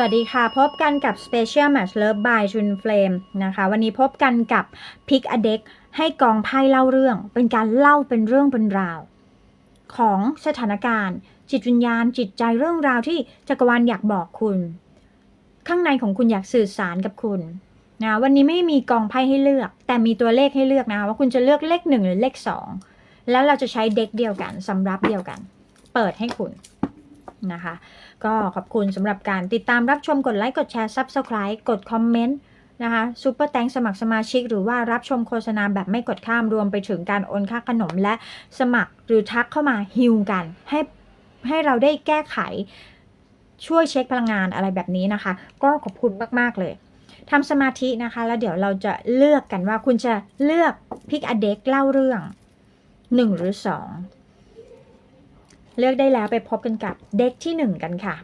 วัสดีค่ะ พบกันกับ Special Match Love by Twin Flame นะคะ วันนี้พบกันกับ Pick a Deck ให้กองไพ่เล่าเรื่อง เป็นการเล่าเป็นเรื่องเป็นราว ของสถานการณ์ จิตวิญญาณ จิตใจเรื่องราวที่จักรวาลอยากบอกคุณ ข้างในของคุณอยากสื่อสารกับคุณนะวันนี้ไม่มีกองไพ่ให้เลือก แต่มีตัวเลขให้เลือกนะคะว่าคุณจะเลือกเลขหนึ่งหรือเลขสองแล้วเราจะใช้เด็กเดียวกันสำรับเดียวกัน เปิดให้คุณ นะคะ ก็ขอบคุณสำหรับการติดตามรับชมกดไลค์ กดแชร์ Subscribe กดคอมเมนต์นะคะซูเปอร์แตงสมัครสมาชิก หรือว่ารับชมโฆษณาแบบไม่กดข้ามรวมไปถึงการโอนค่าขนมและสมัครหรือทักเข้ามาฮิวกัน ให้ให้เราได้แก้ไขช่วยเช็คพลังงานอะไรแบบนี้นะคะ ก็ขอบคุณมาก ๆ เลยทำสมาธินะคะ แล้วเดี๋ยวเราจะเลือกกันว่าคุณจะเลือกพิกอเด็กเล่าเรื่องหนึ่งหรือสอง เลือกได้แล้วไปพบกันกับเด็กที่หนึ่งกันค่ะ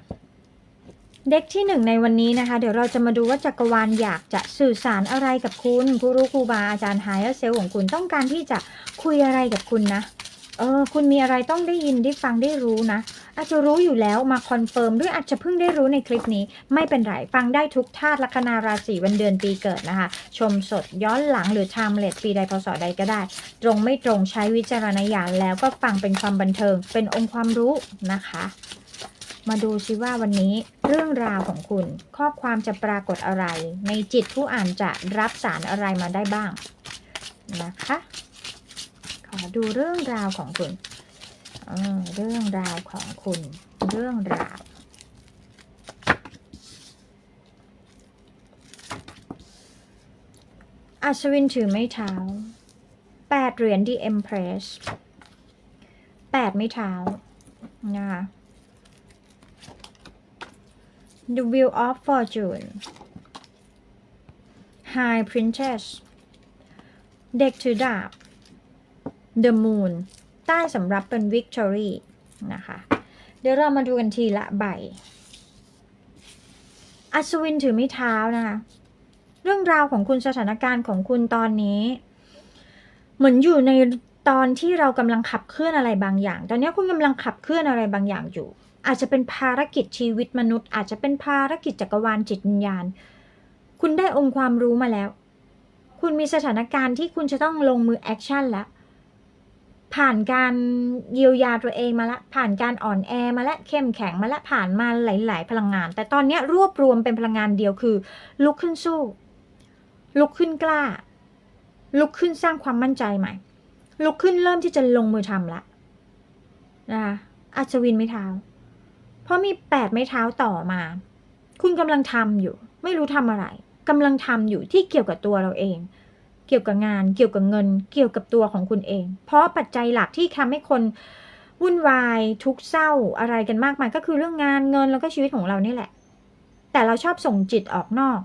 เด็กที่หนึ่งในวันนี้นะคะ เดี๋ยวเราจะมาดูว่าจักรวาลอยากจะสื่อสารอะไรกับคุณผู้รู้ครูบาอาจารย์ไฮเออร์เซลของคุณต้องการที่จะคุยอะไรกับคุณนะ เออคุณมีอะไรต้องได้ยินได้ฟังได้รู้นะ อาจจะรู้อยู่แล้วมาคอนเฟิร์มหรืออาจจะเพิ่งได้รู้ในคลิปนี้ ไม่เป็นไร ฟังได้ทุกธาตุลัคนาราศีวันเดือนปีเกิดนะคะ ชมสดย้อนหลังหรือ timeless ปีใดพศใดก็ได้ ตรงไม่ตรงใช้วิจารณญาณแล้วก็ฟังเป็นความบันเทิง เป็นองค์ความรู้นะคะ มาดูซิว่าวันนี้เรื่องราวของคุณ ข้อความจะปรากฏอะไร ในจิตผู้อ่านจะรับสารอะไรมาได้บ้างนะคะ ดูเรื่องราวของคุณเเรื่องราวของคุณ เรื่องราวอัศวินถือไม้เท้าแปดเหรียญ The Empress แปดไม้เท้านะคะ The Wheel of Fortune High Princess เด็กถือดาบ The Moon ใต้สำรับเป็น Victory นะคะ เดี๋ยวเรามาดูกันทีละใบ อัศวินถือไม้เท้านะคะ เรื่องราวของคุณสถานการณ์ของคุณตอนนี้ เหมือนอยู่ในตอนที่เรากำลังขับเคลื่อนอะไรบางอย่าง ตอนนี้คุณกำลังขับเคลื่อนอะไรบางอย่างอยู่ อาจจะเป็นภารกิจชีวิตมนุษย์ อาจจะเป็นภารกิจจักรวาลจิตวิญญาณ คุณได้องค์ความรู้มาแล้ว คุณมีสถานการณ์ที่คุณจะต้องลงมือแอคชั่นแล้ว ผ่านการเยียวยาตัวเองมาละ ผ่านการอ่อนแอมาและเข้มแข็งมาและผ่านมาหลาย ๆ พลังงาน แต่ตอนนี้รวบรวมเป็นพลังงานเดียวคือ ลุกขึ้นสู้ ลุกขึ้นกล้า ลุกขึ้นสร้างความมั่นใจใหม่ ลุกขึ้นเริ่มที่จะลงมือทำละนะคะอัศวินไม่เท้า เพราะมีแปดไม้เท้าต่อมา คุณกำลังทำอยู่ ไม่รู้ทำอะไรกำลังทำอยู่ที่เกี่ยวกับตัวเราเอง เกี่ยวกับงาน เกี่ยวกับเงิน เกี่ยวกับตัวของคุณเอง เพราะปัจจัยหลักที่ทำให้คนวุ่นวายทุกข์เศร้าอะไรกันมากมายก็คือเรื่องงานเงินแล้วก็ชีวิตของเรานี่แหละ แต่เราชอบส่งจิตออกนอก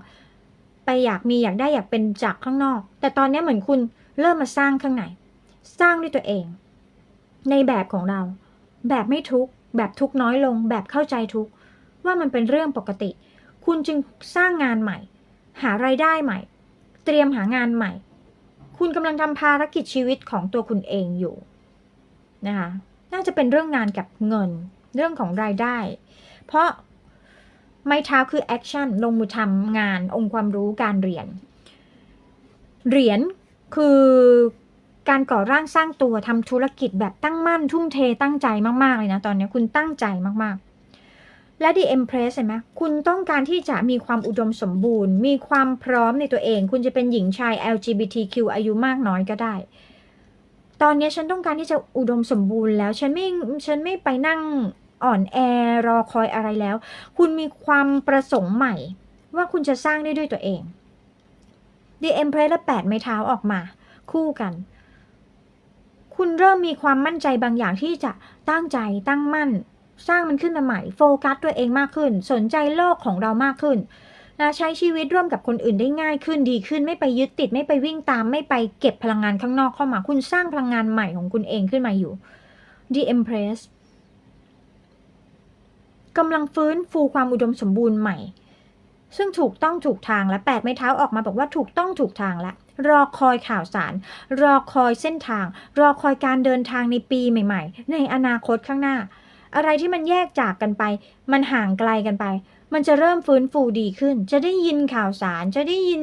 ไปอยากมีอยากได้อยากเป็นจากข้างนอก แต่ตอนนี้เหมือนคุณเริ่มมาสร้างข้างในสร้างด้วยตัวเอง ในแบบของเรา แบบไม่ทุกแบบทุกน้อยลง แบบเข้าใจทุกว่ามันเป็นเรื่องปกติ คุณจึงสร้างงานใหม่ หารายได้ใหม่ เตรียมหางานใหม่ คุณกำลังทำภารกิจชีวิตของตัวคุณเองอยู่นะคะน่าจะเป็นเรื่องงานกับเงิน เรื่องของรายได้ เพราะไม้เท้าคือแอคชั่นลงมือทำงานองค์ความรู้การเรียน เหรียญคือการก่อร่างสร้างตัวทำธุรกิจแบบตั้งมั่นทุ่มเทตั้งใจมาก ๆ เลยนะ ตอนนี้คุณตั้งใจมาก ๆ และ The Empress เห็นไหมคุณต้องการที่จะมีความอุดมสมบูรณ์ มีความพร้อมในตัวเอง คุณจะเป็นหญิงชาย LGBTQ อายุมากน้อยก็ได้ ตอนนี้ฉันต้องการที่จะอุดมสมบูรณ์แล้ว ฉันไม่ ฉันไม่ไปนั่งอ่อนแอรอคอยอะไรแล้ว คุณมีความประสงค์ใหม่ ว่าคุณจะสร้างได้ด้วยตัวเอง The Empress และแปดไม้เท้าออกมา คู่กัน คุณเริ่มมีความมั่นใจบางอย่างที่จะตั้งใจตั้งมั่น สร้างมันขึ้นมาใหม่โฟกัสตัวเองมากขึ้น สนใจโลกของเรามากขึ้นนะใช้ชีวิตร่วมกับคนอื่นได้ง่ายขึ้นดีขึ้นไม่ไปยึดติดไม่ไปวิ่งตาม ไม่ไปเก็บพลังงานข้างนอกเข้ามา คุณสร้างพลังงานใหม่ของคุณเองขึ้นมาอยู่ The Empress กำลังฟื้นฟูความอุดมสมบูรณ์ใหม่ ซึ่งถูกต้องถูกทางและแปดไม้เท้าออกมาบอกว่าถูกต้องถูกทางแล้วรอคอยข่าวสาร รอคอยเส้นทาง รอคอยการเดินทางในปีใหม่ ๆ ในอนาคตข้างหน้า อะไรที่มันแยกจากกันไป มันห่างไกลกันไป มันจะเริ่มฟื้นฟูดีขึ้น จะได้ยินข่าวสาร จะได้ยิน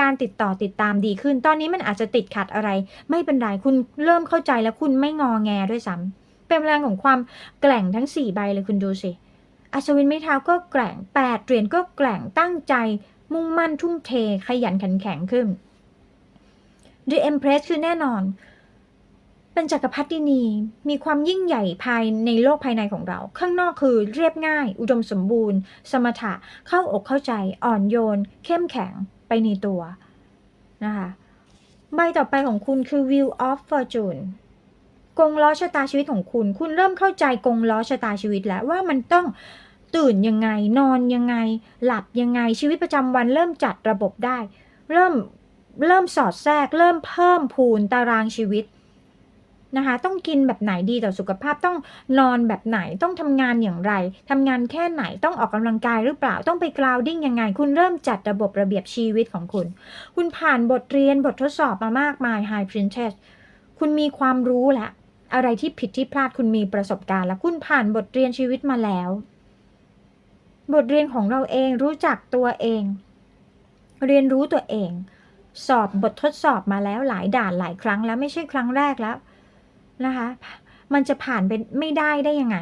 การติดต่อติดตามดีขึ้น ตอนนี้มันอาจจะติดขัดอะไร ไม่เป็นไร คุณเริ่มเข้าใจแล้วคุณไม่งอแงด้วยซ้ำเป็นพลังของความแกร่งทั้งสี่ใบเลยคุณดูสิ อัศวินไม้เท้าก็แกร่งแปดเหรียญก็แกร่งตั้งใจ มุ่งมั่นทุ่มเทขยันขันแข็งขึ้น The Empress คือแน่นอน เป็นจักรพรรดินี มีความยิ่งใหญ่ภายในโลกภายในของเรา ข้างนอกคือเรียบง่าย อุดมสมบูรณ์ สมถะ เข้าอกเข้าใจ อ่อนโยน เข้มแข็งไปในตัวนะคะใบต่อไปของคุณคือ Wheel of Fortune กงล้อชะตาชีวิตของคุณ คุณเริ่มเข้าใจกงล้อชะตาชีวิตแล้วว่ามันต้องตื่นยังไง นอนยังไง หลับยังไง ชีวิตประจำวันเริ่มจัดระบบได้ เริ่มเริ่มสอดแทรก เริ่มเพิ่มพูนตารางชีวิต นะคะ ต้องกินแบบไหนดีต่อสุขภาพต้องนอนแบบไหนต้องทำงานอย่างไรทำงานแค่ไหนต้องออกกำลังกายหรือเปล่าต้องไปกราวดิ้งยังไง คุณเริ่มจัดระบบระเบียบชีวิตของคุณ คุณผ่านบทเรียนบททดสอบมามากมาย High Princess คุณมีความรู้แล้วอะไรที่ผิดที่พลาดคุณมีประสบการณ์ แล้วคุณผ่านบทเรียนชีวิตมาแล้ว บทเรียนของเราเองรู้จักตัวเอง เรียนรู้ตัวเอง สอบบททดสอบมาแล้วหลายด่านหลายครั้งแล้วไม่ใช่ครั้งแรกแล้ว นะคะ มันจะผ่านไปไม่ได้ได้ยังไง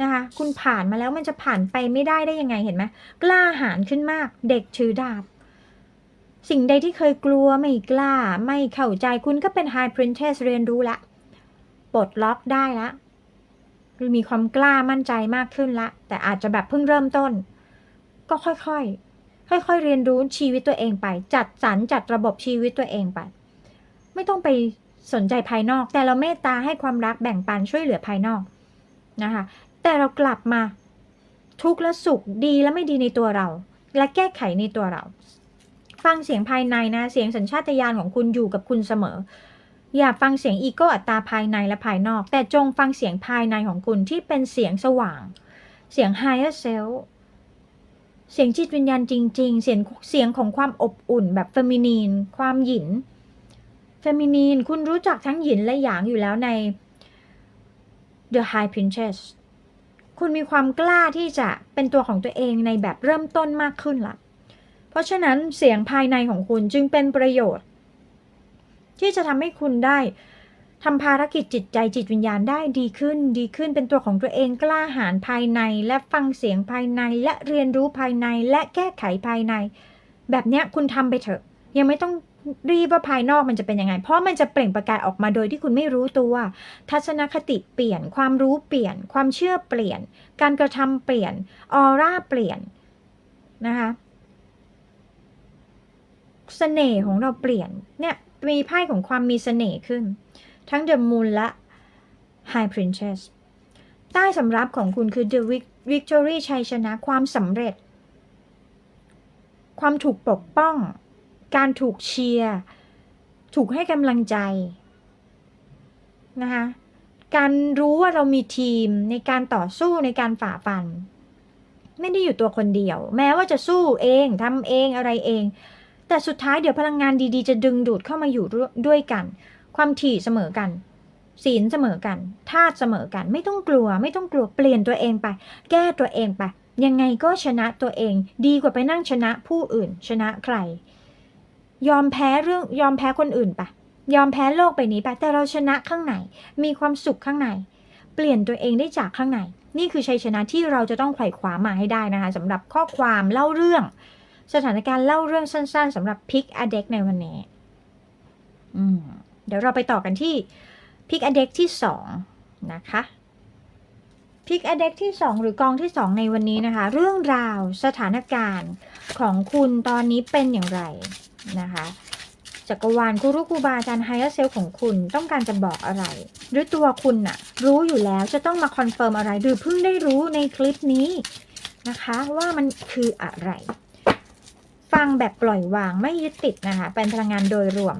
นะคะ คุณผ่านมาแล้วมันจะผ่านไปไม่ได้ได้ยังไงเห็นไหมกล้าหาญขึ้นมาก เด็กถือดาบ สิ่งใดที่เคยกลัวไม่กล้า ไม่เข้าใจคุณก็เป็น High Princess เรียนรู้ละปลดล็อกได้ละมีความกล้ามั่นใจมากขึ้นละ แต่อาจจะแบบเพิ่งเริ่มต้น ก็ค่อยๆ ค่อยๆ เรียนรู้ชีวิตตัวเองไป จัดสรรจัดระบบชีวิตตัวเองไป ไม่ต้องไป สนใจภายนอก แต่เราเมตตาให้ความรักแบ่งปันช่วยเหลือภายนอกนะคะ แต่เรากลับมา ทุกข์และสุขดีและไม่ดีในตัวเรา และแก้ไขในตัวเรา ฟังเสียงภายในนะเสียงสัญชาตญาณของคุณอยู่กับคุณเสมอ อย่าฟังเสียงอีโก้อัตตาภายในและภายนอก แต่จงฟังเสียงภายในของคุณที่เป็นเสียงสว่าง เสียง higher self เสียงจิตวิญญาณจริง ๆ เสียงเสียงของความอบอุ่นแบบเฟมินีน ความหยิน ฟมินีน คุณรู้จักทั้งหยินและหยางอยู่แล้วใน The High Princess คุณมีความกล้าที่จะเป็นตัวของตัวเองในแบบเริ่มต้นมากขึ้นละเพราะฉะนั้นเสียงภายในของคุณจึงเป็นประโยชน์ ที่จะทำให้คุณได้ทำภารกิจจิตใจจิตวิญญาณได้ดีขึ้น ดีขึ้นเป็นตัวของตัวเองกล้าหาญภายใน และฟังเสียงภายใน และเรียนรู้ภายในและแก้ไขภายใน แบบเนี้ยคุณทำไปเถอะ ยังไม่ต้อง รีบว่าภายนอกมันจะเป็นยังไง เพราะมันจะเปล่งประกายออกมาโดยที่คุณไม่รู้ตัว ทัศนคติเปลี่ยน ความรู้เปลี่ยน ความเชื่อเปลี่ยน การกระทำเปลี่ยน ออร่าเปลี่ยนนะคะเสน่ห์ของเราเปลี่ยน เนี่ยมีไพ่ของความมีเสน่ห์ขึ้น ทั้ง The Moon และ High Princess ใต้สำรับของคุณคือ The Victory ชัยชนะความสำเร็จ ความถูกปกป้อง การถูกเชียร์ถูกให้กำลังใจนะคะการรู้ว่าเรามีทีมในการต่อสู้ในการฝ่าฟัน ไม่ได้อยู่ตัวคนเดียว แม้ว่าจะสู้เองทำเองอะไรเอง แต่สุดท้ายเดี๋ยวพลังงานดีๆ จะดึงดูดเข้ามาอยู่ด้วยกัน ความถี่เสมอกัน ศีลเสมอกันธาตุเสมอกัน ไม่ต้องกลัว ไม่ต้องกลัวเปลี่ยนตัวเองไป แก้ตัวเองไป ยังไงก็ชนะตัวเอง ดีกว่าไปนั่งชนะผู้อื่น ชนะใคร ยอมแพ้เรื่องยอมแพ้คนอื่นไปยอมแพ้โลกไปนี้ไปแต่เราชนะข้างในมีความสุขข้างใน เปลี่ยนตัวเองได้จากข้างใน นี่คือชัยชนะที่เราจะต้องไขว่คว้ามาให้ได้นะคะสำหรับข้อความเล่าเรื่อง สถานการณ์เล่าเรื่องสั้น ๆสำหรับพิกอเด็กในวันนี้เดี๋ยวเราไปต่อกันที่พิกอเด็กที่สองนะคะ พิกอเด็กที่สองหรือกองที่สองในวันนี้นะคะ เรื่องราวสถานการณ์ของคุณตอนนี้เป็นอย่างไรนะคะจักรวาลครูรุครูบาอาจารย์ไฮเออร์เซลของคุณต้องการจะบอกอะไร หรือตัวคุณน่ะ รู้อยู่แล้วจะต้องมาคอนเฟิร์มอะไร หรือเพิ่งได้รู้ในคลิปนี้นะคะ ว่ามันคืออะไร ฟังแบบปล่อยวางไม่ยึดติดนะคะ เป็นพลังงานโดยรวม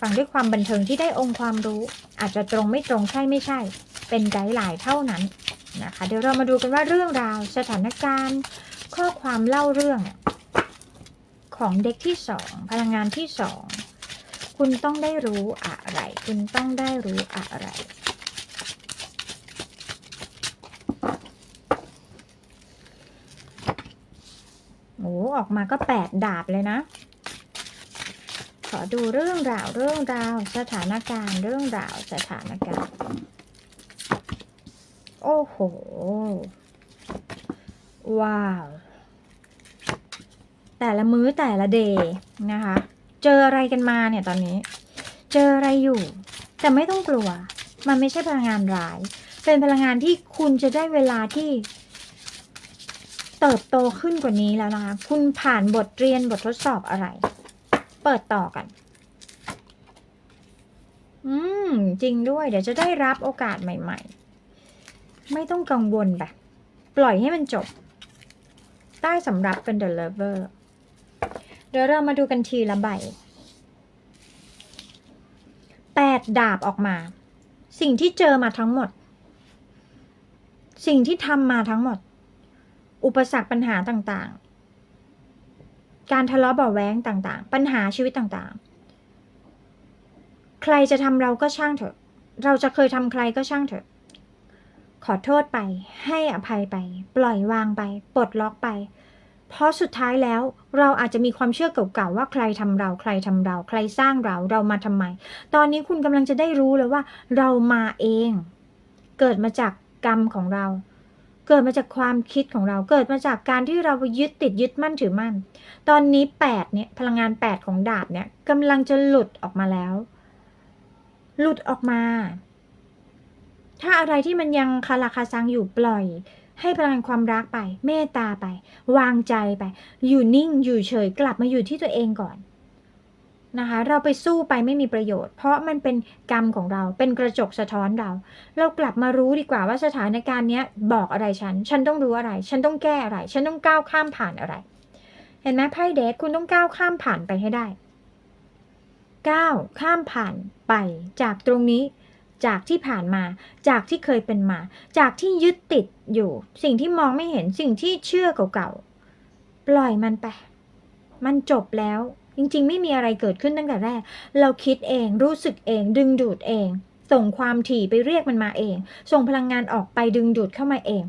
ฟังด้วยความบันเทิงที่ได้องค์ความรู้ อาจจะตรงไม่ตรงใช่ไม่ใช่ เป็นไกด์ไลน์เท่านั้น นะคะเดี๋ยวเรามาดูกันว่าเรื่องราวสถานการณ์ ข้อความเล่าเรื่องของเด็กที่สองพลังงานที่สองคุณต้องได้รู้อะไร คุณต้องได้รู้อะไร โอ้ออกมาก็แปดดาบเลยนะ ขอดูเรื่องราวเรื่องราวสถานการณ์เรื่องราวสถานการณ์ โอ้โห ว้าว แต่ละมื้อแต่ละเดย์นะคะ เจออะไรกันมาเนี่ยตอนนี้ เจออะไรอยู่ แต่ไม่ต้องกลัว มันไม่ใช่พลังงานร้าย เป็นพลังงานที่คุณจะได้เวลาที่ เติบโตขึ้นกว่านี้แล้วนะคะ คุณผ่านบทเรียนบททดสอบอะไร เปิดต่อกันอืม จริงด้วย เดี๋ยวจะได้รับโอกาสใหม่ ๆ ไม่ต้องกังวลแบบปล่อยให้มันจบ ใต้สำรับเป็น The Lover เดี๋ยวเรามาดูกันทีละใบแปดดาบออกมา สิ่งที่เจอมาทั้งหมด สิ่งที่ทำมาทั้งหมด อุปสรรคปัญหาต่างๆ การทะเลาะเบาแว้งต่างๆ ปัญหาชีวิตต่างๆ ใครจะทำเราก็ช่างเถอะ เราจะเคยทำใครก็ช่างเถอะ ขอโทษไป ให้อภัยไป ปล่อยวางไป ปลดล็อกไป เพราะสุดท้ายแล้วเราอาจจะมีความเชื่อเก่าๆว่าใครทำเราใครทำเรา ใครสร้างเราเรามาทำไม ตอนนี้คุณกำลังจะได้รู้เลยว่า เรามาเอง เกิดมาจากกรรมของเรา เกิดมาจากความคิดของเรา เกิดมาจากการที่เรายึดติดยึดมั่นถือมั่น ตอนนี้แปดเนี่ยพลังงานแปดของดาบเนี่ยกำลังจะหลุดออกมาแล้ว หลุดออกมา ถ้าอะไรที่มันยังคาราคาซังอยู่ปล่อย ให้พลังความรักไป เมตตาไป วางใจไป อยู่นิ่งอยู่เฉยกลับมาอยู่ที่ตัวเองก่อนนะคะเราไปสู้ไปไม่มีประโยชน์ เพราะมันเป็นกรรมของเราเป็นกระจกสะท้อนเรา เรากลับมารู้ดีกว่าว่าสถานการณ์นี้บอกอะไรฉัน ฉันต้องรู้อะไร ฉันต้องแก้อะไร ฉันต้องก้าวข้ามผ่านอะไร เห็นไหมไพ่เดทคุณต้องก้าวข้ามผ่านไปให้ได้ก้าวข้ามผ่านไปจากตรงนี้ จากที่ผ่านมา จากที่เคยเป็นมา จากที่ยึดติดอยู่ สิ่งที่มองไม่เห็นสิ่งที่เชื่อเก่าๆ ปล่อยมันไป มันจบแล้ว จริงๆ ไม่มีอะไรเกิดขึ้นตั้งแต่แรก เราคิดเองรู้สึกเอง ดึงดูดเอง ส่งความถี่ไปเรียกมันมาเอง ส่งพลังงานออกไปดึงดูดเข้ามาเอง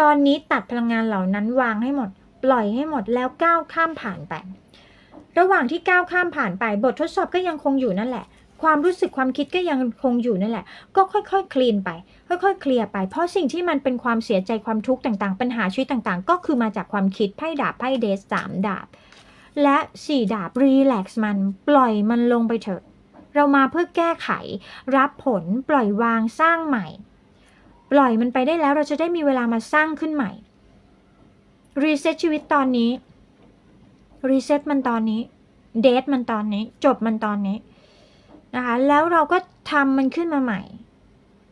ตอนนี้ตัดพลังงานเหล่านั้นวางให้หมด ปล่อยให้หมดแล้วก้าวข้ามผ่านไประหว่างที่ก้าวข้ามผ่านไปบททดสอบก็ยังคงอยู่นั่นแหละ ความรู้สึกความคิดก็ยังคงอยู่นั่นแหละ ก็ค่อยๆ คลีนไป ค่อยๆ เคลียร์ไป เพราะสิ่งที่มันเป็นความเสียใจความทุกข์ต่างๆ ปัญหาชีวิตต่างๆ ก็คือมาจากความคิดไพ่ดาบไพ่เดสสามดาบ และสี่ดาบรีแลกซ์มันปล่อยมันลงไปเถอะ เรามาเพื่อแก้ไข รับผลปล่อยวางสร้างใหม่ ปล่อยมันไปได้แล้วเราจะได้มีเวลามาสร้างขึ้นใหม่รีเซ็ตชีวิตตอนนี้รีเซ็ตมันตอนนี้เดทมันตอนนี้ จบมันตอนนี้ นะคะแล้วเราก็ทำมันขึ้นมาใหม่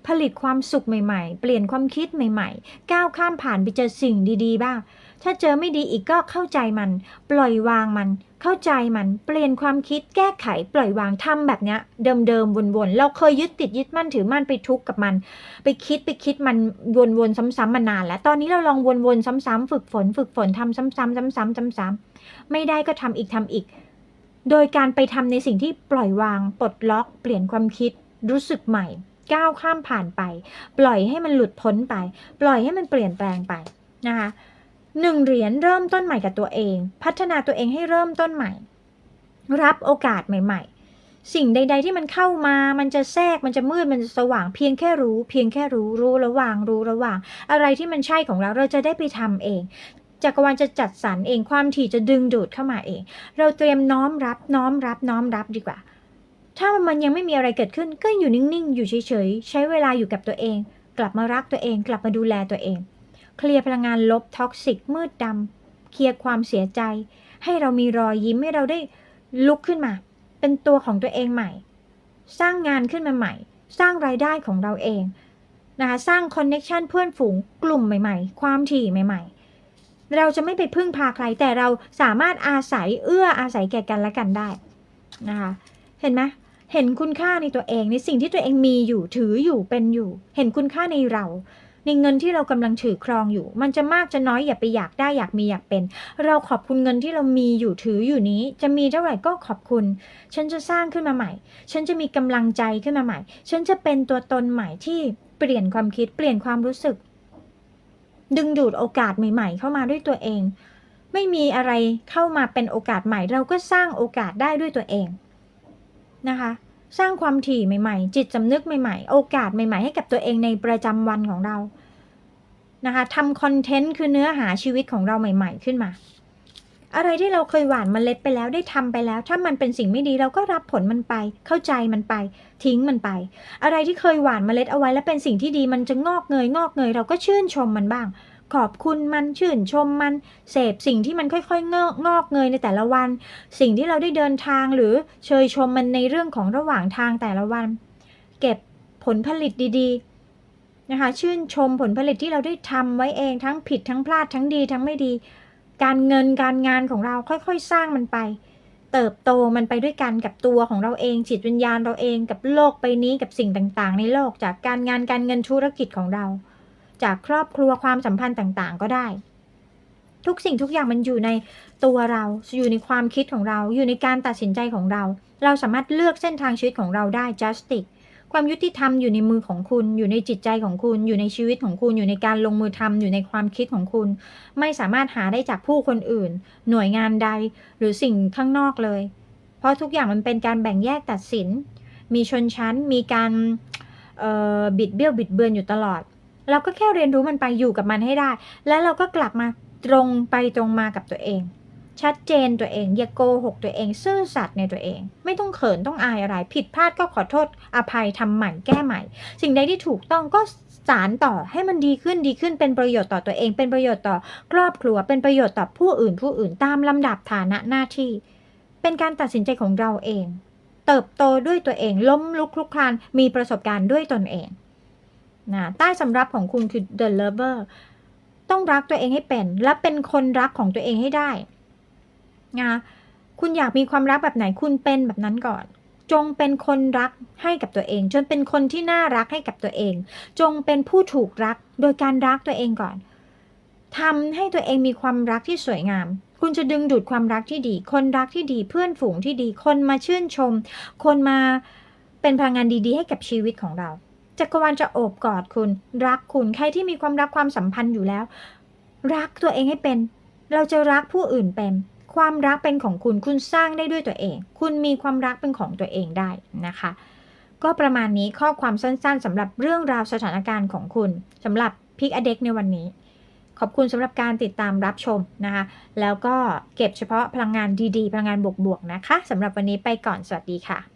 ผลิตความสุขใหม่ ๆ เปลี่ยนความคิดใหม่ ๆ ก้าวข้ามผ่านไปเจอสิ่งดี ๆ บ้าง ถ้าเจอไม่ดีอีกก็เข้าใจมัน ปล่อยวางมัน เข้าใจมัน เปลี่ยนความคิดแก้ไข ปล่อยวางทำแบบเนี้ยเดิมๆวนๆเราเคยยึดติดยึดมั่นถือมั่นไปทุกข์กับมัน ไปคิดไปคิดมันวนๆซ้ำๆมานาน แล้วตอนนี้เราลองวนๆซ้ำๆฝึกฝน ฝึกฝนทำซ้ำๆซ้ำๆซ้ำๆไม่ได้ก็ทำอีกทำอีก โดยการไปทำในสิ่งที่ปล่อยวาง ปลดล็อก เปลี่ยนความคิด รู้สึกใหม่ ก้าวข้ามผ่านไป ปล่อยให้มันหลุดพ้นไป ปล่อยให้มันเปลี่ยนแปลงไปนะคะหนึ่งเหรียญเริ่มต้นใหม่กับตัวเอง พัฒนาตัวเองให้เริ่มต้นใหม่ รับโอกาสใหม่ ๆ สิ่งใด ๆ ที่มันเข้ามา มันจะแทรก มันจะมืด มันจะสว่าง เพียงแค่รู้ เพียงแค่รู้ รู้ระหว่าง รู้ระหว่าง อะไรที่มันใช่ของเรา เราจะได้ไปทำเอง จักรวาลจะจัดสรรเองความถี่จะดึงดูดเข้ามาเอง เราเตรียมน้อมรับน้อมรับน้อมรับดีกว่า ถ้ามันยังไม่มีอะไรเกิดขึ้นก็อยู่นิ่งๆ อยู่เฉยๆ ใช้เวลาอยู่กับตัวเอง กลับมารักตัวเอง กลับมาดูแลตัวเอง เคลียร์พลังงานลบท็อกซิกมืดดำเคลียร์ความเสียใจ ให้เรามีรอยยิ้มให้เราได้ลุกขึ้นมา เป็นตัวของตัวเองใหม่ สร้างงานขึ้นมาใหม่ สร้างรายได้ของเราเองนะคะสร้างคอนเน็ชันเพื่อนฝูงกลุ่มใหม่ ๆ ความถี่ใหม่ ๆ เราจะไม่ไปพึ่งพาใคร แต่เราสามารถอาศัยเอื้ออาศัยแก่กันและกันได้นะคะเห็นไหมเห็นคุณค่าในตัวเองในสิ่งที่ตัวเองมีอยู่ถืออยู่เป็นอยู่ เห็นคุณค่าในเรา ในเงินที่เรากำลังถือครองอยู่ มันจะมากจะน้อยอย่าไปอยากได้อยากมีอยากเป็น เราขอบคุณเงินที่เรามีอยู่ถืออยู่นี้ จะมีเท่าไหร่ก็ขอบคุณ ฉันจะสร้างขึ้นมาใหม่ ฉันจะมีกำลังใจขึ้นมาใหม่ ฉันจะเป็นตัวตนใหม่ที่เปลี่ยนความคิดเปลี่ยนความรู้สึก ดึงดูดโอกาสใหม่ๆ เข้ามาด้วยตัวเอง ไม่มีอะไรเข้ามาเป็นโอกาสใหม่ เราก็สร้างโอกาสได้ด้วยตัวเองนะคะ สร้างความถี่ใหม่ๆ จิตสำนึกใหม่ๆ โอกาสใหม่ๆ ให้กับตัวเองในประจำวันของเรานะคะทำคอนเทนต์คือเนื้อหาชีวิตของเราใหม่ ๆ ขึ้นมา อะไรที่เราเคยหว่านเมล็ดไปแล้วได้ทำไปแล้ว ถ้ามันเป็นสิ่งไม่ดีเราก็รับผลมันไป เข้าใจมันไป ทิ้งมันไป อะไรที่เคยหว่านเมล็ดเอาไว้แล้วเป็นสิ่งที่ดีมันจะงอกเงยงอกเงย เราก็ชื่นชมมันบ้าง ขอบคุณมันชื่นชมมันเสพสิ่งที่มันค่อยๆงอกงอกเงยในแต่ละวัน สิ่งที่เราได้เดินทางหรือเชยชมมันในเรื่องของระหว่างทางแต่ละวัน เก็บผลผลิตดีๆนะคะชื่นชมผลผลิตที่เราได้ทำไว้เองทั้งผิดทั้งพลาดทั้งดีทั้งไม่ดี การเงินการงานของเราค่อยๆ สร้างมันไป เติบโตมันไปด้วยกันกับตัวของเราเอง จิตวิญญาณเราเองกับโลกใบนี้กับสิ่งต่างๆ ในโลกจากการงานการเงินธุรกิจของเรา จากครอบครัวความสัมพันธ์ต่างๆ ก็ได้ ทุกสิ่งทุกอย่างมันอยู่ในตัวเรา อยู่ในความคิดของเรา อยู่ในการตัดสินใจของเรา เราสามารถเลือกเส้นทางชีวิตของเราได้ justice ความยุติธรรมอยู่ในมือของคุณ อยู่ในจิตใจของคุณ อยู่ในชีวิตของคุณ อยู่ในการลงมือทำอยู่ในความคิดของคุณ ไม่สามารถหาได้จากผู้คนอื่น หน่วยงานใด หรือสิ่งข้างนอกเลย เพราะทุกอย่างมันเป็นการแบ่งแยกตัดสิน มีชนชั้น มีการบิดเบี้ยวบิดเบือนอยู่ตลอด เราก็แค่เรียนรู้มันไปอยู่กับมันให้ได้ แล้วเราก็กลับมาตรงไปตรงมากับตัวเอง ชัดเจนตัวเอง อย่าโกหกตัวเอง ซื่อสัตย์ในตัวเอง ไม่ต้องเขินต้องอายอะไร ผิดพลาดก็ขอโทษอภัยทำใหม่แก้ใหม่ สิ่งใดที่ถูกต้องก็สารต่อให้มันดีขึ้นดีขึ้นเป็นประโยชน์ต่อตัวเอง เป็นประโยชน์ต่อครอบครัว เป็นประโยชน์ต่อผู้อื่นผู้อื่นตามลำดับฐานะหน้าที่ เป็นการตัดสินใจของเราเอง เติบโตด้วยตัวเองล้มลุกคลุกคลานมีประสบการณ์ด้วยตนเองนะใต้สำรับของคุณคือ the lover ต้องรักตัวเองให้เป็น และเป็นคนรักของตัวเองให้ได้ นะคุณอยากมีความรักแบบไหนคุณเป็นแบบนั้นก่อน จงเป็นคนรักให้กับตัวเอง จนเป็นคนที่น่ารักให้กับตัวเอง จงเป็นผู้ถูกรักโดยการรักตัวเองก่อนทำให้ตัวเองมีความรักที่สวยงาม คุณจะดึงดูดความรักที่ดี คนรักที่ดี เพื่อนฝูงที่ดี คนมาชื่นชม คนมาเป็นพลังงานดีๆ ให้กับชีวิตของเราจักรวาลจะโอบกอดคุณ รักคุณใครที่มีความรักความสัมพันธ์อยู่แล้ว รักตัวเองให้เป็น เราจะรักผู้อื่นเป็น ความรักเป็นของคุณคุณสร้างได้ด้วยตัวเอง คุณมีความรักเป็นของตัวเองได้นะคะ ก็ประมาณนี้ข้อความสั้นๆสำหรับเรื่องราวสถานการณ์ของคุณสำหรับพิกอเด็กในวันนี้ ขอบคุณสำหรับการติดตามรับชมนะคะ แล้วก็เก็บเฉพาะพลังงานดีๆ พลังงานบวกๆนะคะสำหรับวันนี้ไปก่อนสวัสดีค่ะ